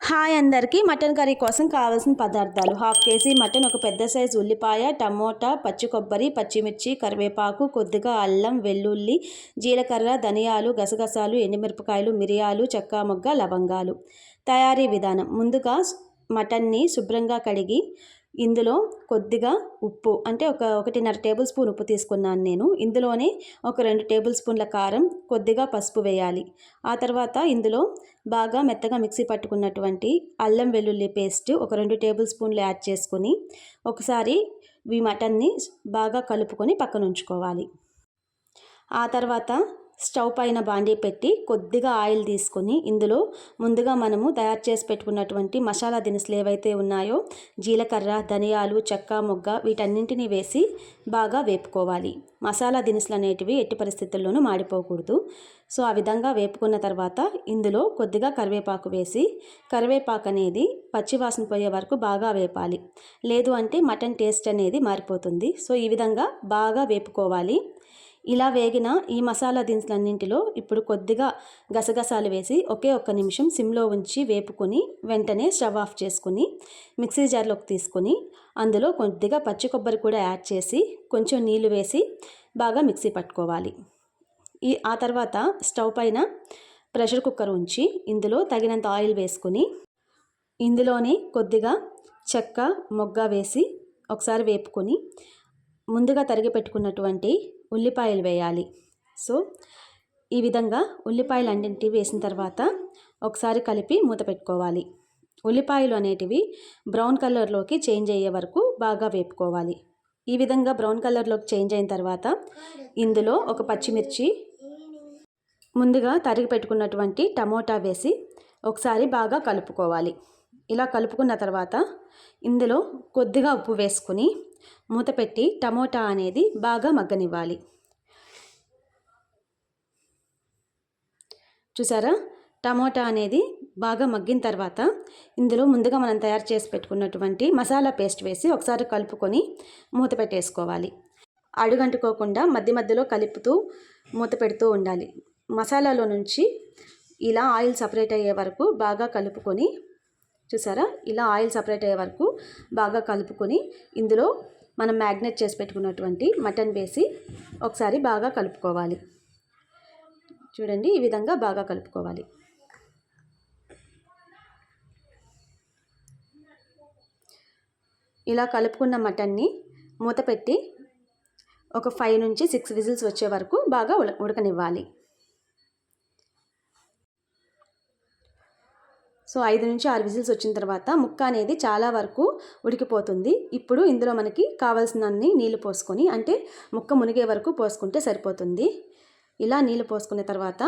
Hi అందరికీ. Mutton curry కోసం కావాల్సిన పదార్థాలు. హాఫ్ కేజీ మటన్ ఒక పెద్ద సైజు ఉల్లిపాయ టమోటా పచ్చి కొబ్బరి పచ్చిమిర్చి కరివేపాకు కొద్దిగా అల్లం వెల్లుల్లి జీలకర్ర ధనియాలు గసగసాలు ఎండుమిరపకాయలు మిరియాలు చెక్క మొగ్గ లవంగాలు. తయారీ విధానం. ముందుగా మటన్ని శుభ్రంగా కడిగి ఇందులో కొద్దిగా ఉప్పు అంటే ఒక ఒకటిన్నర టేబుల్ స్పూన్ ఉప్పు తీసుకున్నాను నేను. ఇందులోనే ఒక రెండు టేబుల్ స్పూన్ల కారం కొద్దిగా పసుపు వేయాలి. ఆ తర్వాత ఇందులో బాగా మెత్తగా మిక్సీ పట్టుకున్నటువంటి అల్లం వెల్లుల్లి పేస్ట్ ఒక రెండు టేబుల్ స్పూన్లు యాడ్ చేసుకొని ఒకసారి ఈ మటన్ని బాగా కలుపుకొని పక్కన ఉంచుకోవాలి. ఆ తర్వాత స్టవ్ పైన బాండీ పెట్టి కొద్దిగా ఆయిల్ తీసుకొని ఇందులో ముందుగా మనము తయారు చేసి పెట్టుకున్నటువంటి మసాలా దినుసులు ఏవైతే ఉన్నాయో జీలకర్ర ధనియాలు చెక్క మొగ్గ వీటన్నింటినీ వేసి బాగా వేపుకోవాలి. మసాలా దినుసులు అనేటివి ఎట్టి పరిస్థితుల్లోనూ మాడిపోకూడదు. సో ఆ విధంగా వేపుకున్న తర్వాత ఇందులో కొద్దిగా కరివేపాకు వేసి కరివేపాకు అనేది పచ్చివాసన పోయే వరకు బాగా వేపాలి. లేదు అంటే మటన్ టేస్ట్ అనేది మారిపోతుంది. సో ఈ విధంగా బాగా వేపుకోవాలి. ఇలా వేగిన ఈ మసాలా దినుసులన్నింటిలో ఇప్పుడు కొద్దిగా గసగసాలు వేసి ఒకే ఒక్క నిమిషం సిమ్లో ఉంచి వేపుకొని వెంటనే స్టవ్ ఆఫ్ చేసుకుని మిక్సీ జార్లోకి తీసుకొని అందులో కొద్దిగా పచ్చి కొబ్బరి కూడా యాడ్ చేసి కొంచెం నీళ్ళు వేసి బాగా మిక్సీ పట్టుకోవాలి. ఈ ఆ తర్వాత స్టవ్ పైన ప్రెషర్ కుక్కర్ ఉంచి ఇందులో తగినంత ఆయిల్ వేసుకొని ఇందులోనే కొద్దిగా చెక్క మొగ్గ వేసి ఒకసారి వేపుకొని ముందుగా తరిగి పెట్టుకున్నటువంటి ఉల్లిపాయలు వేయాలి. సో ఈ విధంగా ఉల్లిపాయలు అన్నింటివి వేసిన తర్వాత ఒకసారి కలిపి మూత పెట్టుకోవాలి. ఉల్లిపాయలు అనేటివి బ్రౌన్ కలర్లోకి చేంజ్ అయ్యే వరకు బాగా వేపుకోవాలి. ఈ విధంగా బ్రౌన్ కలర్లోకి చేంజ్ అయిన తర్వాత ఇందులో ఒక పచ్చిమిర్చి ముందుగా తరిగి పెట్టుకున్నటువంటి టమోటా వేసి ఒకసారి బాగా కలుపుకోవాలి. ఇలా కలుపుకున్న తర్వాత ఇందులో కొద్దిగా ఉప్పు వేసుకుని మూత పెట్టి టమోటా అనేది బాగా మగ్గనివ్వాలి. చూసారా? టమోటా అనేది బాగా మగ్గిన తర్వాత ఇందులో ముందుగా మనం తయారు చేసి పెట్టుకున్నటువంటి మసాలా పేస్ట్ వేసి ఒకసారి కలుపుకొని మూత పెట్టేసుకోవాలి. అడుగంటుకోకుండా మధ్య మధ్యలో కలుపుతూ మూత పెడుతూ ఉండాలి. మసాలాలో నుంచి ఇలా ఆయిల్ సపరేట్ అయ్యే వరకు బాగా కలుపుకొని చూసారా? ఇలా ఆయిల్ సపరేట్ అయ్యే వరకు బాగా కలుపుకొని ఇందులో మనం మ్యాగ్నెట్ చేసి పెట్టుకున్నటువంటి మటన్ వేసి ఒకసారి బాగా కలుపుకోవాలి. చూడండి ఈ విధంగా బాగా కలుపుకోవాలి. ఇలా కలుపుకున్న మటన్ని మూత పెట్టి ఒక ఫైవ్ నుంచి సిక్స్ విజిల్స్ వచ్చే వరకు బాగా ఉడకనివ్వాలి. సో ఐదు నుంచి ఆరు విజిల్స్ వచ్చిన తర్వాత ముక్క అనేది చాలా వరకు ఉడికిపోతుంది. ఇప్పుడు ఇందులో మనకి కావాల్సినన్ని నీళ్ళు పోసుకొని అంటే ముక్క మునిగే వరకు పోసుకుంటే సరిపోతుంది. ఇలా నీళ్ళు పోసుకున్న తర్వాత